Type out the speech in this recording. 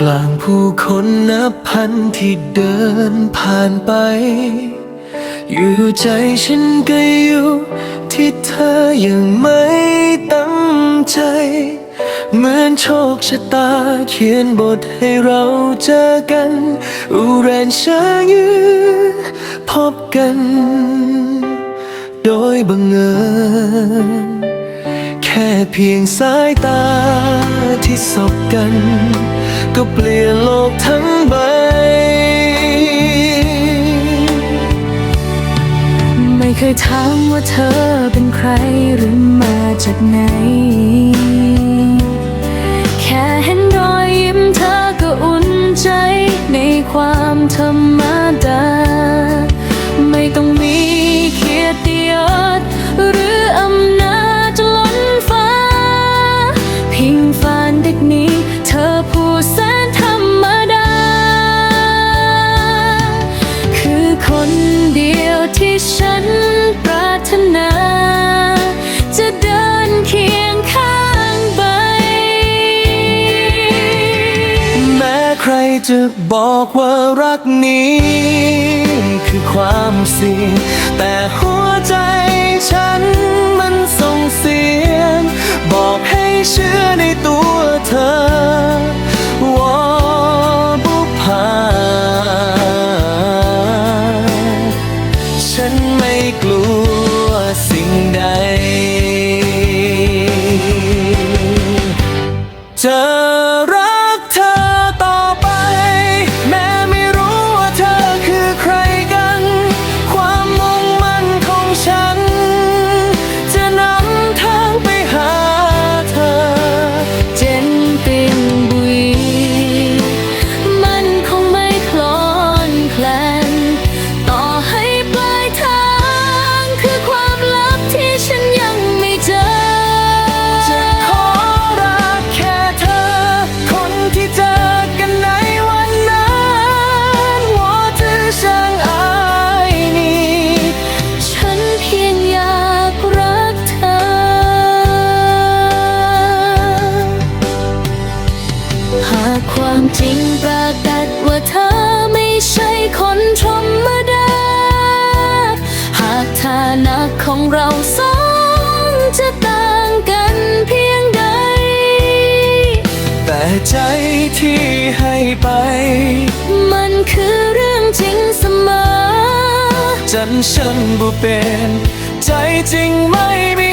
กลางผู้คนนับพันที่เดินผ่านไป อยู่ใจฉันก็อยู่ที่เธอยังไม่ตั้งใจ เหมือนโชคชะตาเขียนบทให้เราเจอกันอุเรนชายืพบกัน โดยบังเอิญ ค่เพียงสายตาที่สบกัน ก็เปลี่ยนโลกทั้งใบ ไม่เคยถามว่าเธอเป็นใครหรือมาจากไหน แค่เห็นรอยยิ้มเธอก็อุ่นใจในความธรรมดา ใครจะบอกว่ารักนี้ คือความเสี่ยงแต่หัวใจ จริงปรากฏว่าเธอไม่ใช่คนธรรมดา หากฐานะของเราสองจะต่างกันเพียงใด แต่ใจที่ให้ไป มันคือเรื่องจริงเสมอ จันฉันบ่เป็น ใจจริงไม่มี